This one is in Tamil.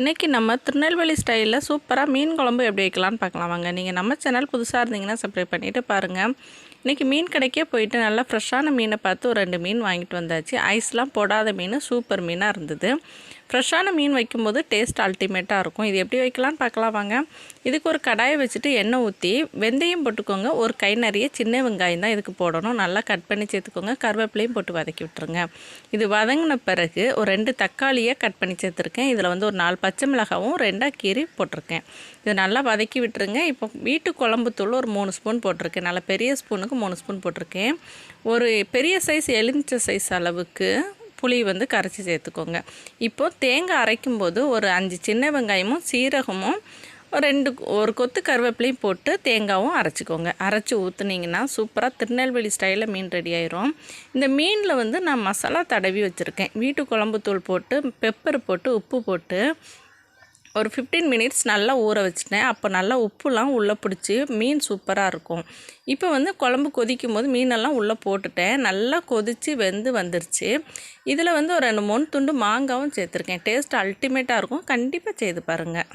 இன்றைக்கி நம்ம திருநெல்வேலி ஸ்டைலில் சூப்பராக மீன் குழம்பு எப்படி வைக்கலான்னு பார்க்கலாம். வாங்க நீங்கள் நம்ம சேனல் புதுசாக இருந்தீங்கன்னா சப்ஸ்கிரைப் பண்ணிவிட்டு பாருங்கள் இன்றைக்கி மீன் கடைக்கே போயிட்டு நல்லா ஃப்ரெஷ்ஷான மீனை பார்த்து ஒரு ரெண்டு மீன் வாங்கிட்டு வந்தாச்சு. ஐஸ்லாம் போடாத மீன் சூப்பர் மீனாக இருந்தது. ஃப்ரெஷ்ஷான மீன் வைக்கும்போது டேஸ்ட் அல்டிமேட்டாக இருக்கும். இது எப்படி வைக்கலான்னு பார்க்கலாம் வாங்க. இதுக்கு ஒரு கடாயை வச்சுட்டு எண்ணெய் ஊற்றி வெந்தயம் போட்டுக்கோங்க. ஒரு கை நிறைய சின்ன வெங்காயம் தான் இதுக்கு போடணும். நல்லா கட் பண்ணி சேர்த்துக்கோங்க. கருவேப்பிலையும் போட்டு வதக்கி விட்டுருங்க. இது வதங்கின பிறகு ஒரு ரெண்டு தக்காளியை கட் பண்ணி சேர்த்துருக்கேன். இதில் வந்து ஒரு நாலு பச்சை மிளகாவும் ரெண்டாக கீரி போட்டிருக்கேன். இது நல்லா வதக்கி விட்டுருங்க. இப்போ வீட்டு குழம்பு தூள் ஒரு மூணு ஸ்பூன் போட்டிருக்கேன். நல்லா பெரிய ஸ்பூனுக்கு மூணு ஸ்பூன் போட்டிருக்கேன். ஒரு பெரிய சைஸ் எலுமிச்சை சைஸ் அளவுக்கு புளி வந்து கரைச்சி சேர்த்துக்கோங்க. இப்போது தேங்காய் அரைக்கும்போது ஒரு அஞ்சு சின்ன வெங்காயமும் சீரகமும் ஒரு ரெண்டு ஒரு கொத்து கருவேப்பிலையும் போட்டு தேங்காவும் அரைச்சிக்கோங்க. அரைச்சி ஊற்றுனீங்கன்னா சூப்பராக திருநெல்வேலி ஸ்டைலில் மீன் ரெடி ஆயிரும். இந்த மீனில் வந்து நான் மசாலா தடவி வச்சுருக்கேன். வீட்டு குழம்பு தூள் போட்டு பெப்பர் போட்டு உப்பு போட்டு ஒரு ஃபிஃப்டீன் மினிட்ஸ் நல்லா ஊற வச்சுட்டேன். அப்போ நல்லா உப்புலாம் உள்ளே பிடிச்சி மீன் சூப்பராக இருக்கும். இப்போ வந்து குழம்பு கொதிக்கும் போது மீனெல்லாம் உள்ளே போட்டுட்டேன். நல்லா கொதித்து வெந்து வந்துருச்சு. இதில் வந்து ஒரு ரெண்டு மூணு துண்டு மாங்காவும் சேர்த்துருக்கேன். டேஸ்ட் அல்டிமேட்டாக இருக்கும். கண்டிப்பாக செய்து பாருங்கள்